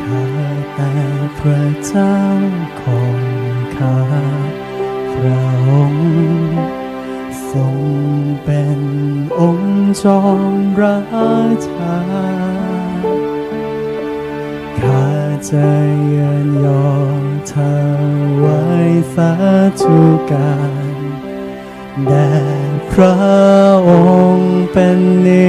ข้าแต่พระเจ้าของข้าพระองค์ทรงเป็นองค์จอมราชาข้าจะยืนยอมถวายสาธุการแด่พระองค์เป็นนิ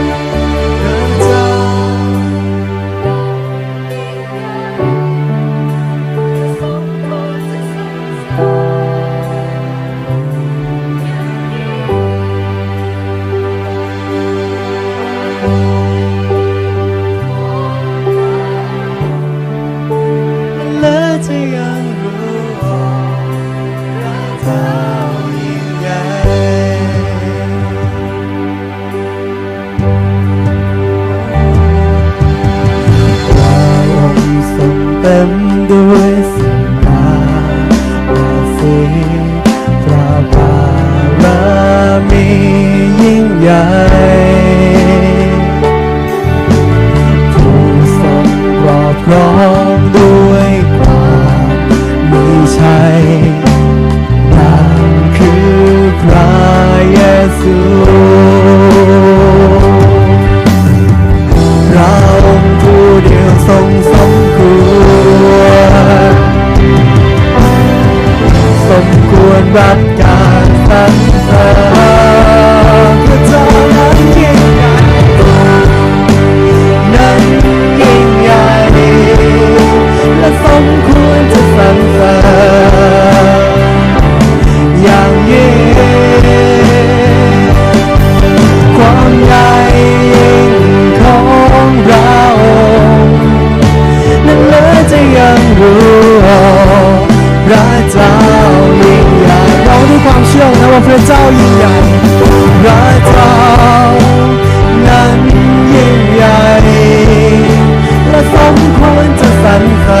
ใหญ่ผู้ทรงรอบร้องด้วยความมีชัยนั่นคือพระเยซูพระองค์ผู้เดียวทรงสมควรสมควรรับ พระเจ้ายิ่งใหญ่พระเจ้านั้นยิ่งใหญ่และสมควรจะสรรเสริญ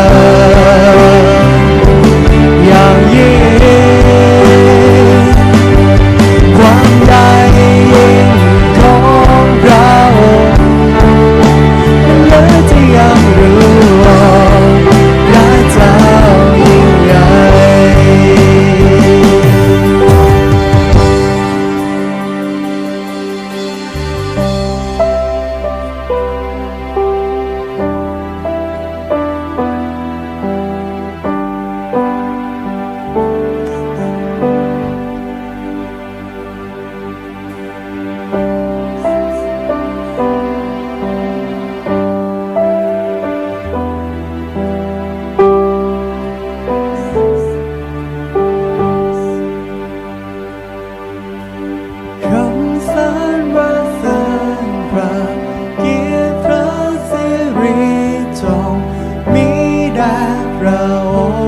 พระอง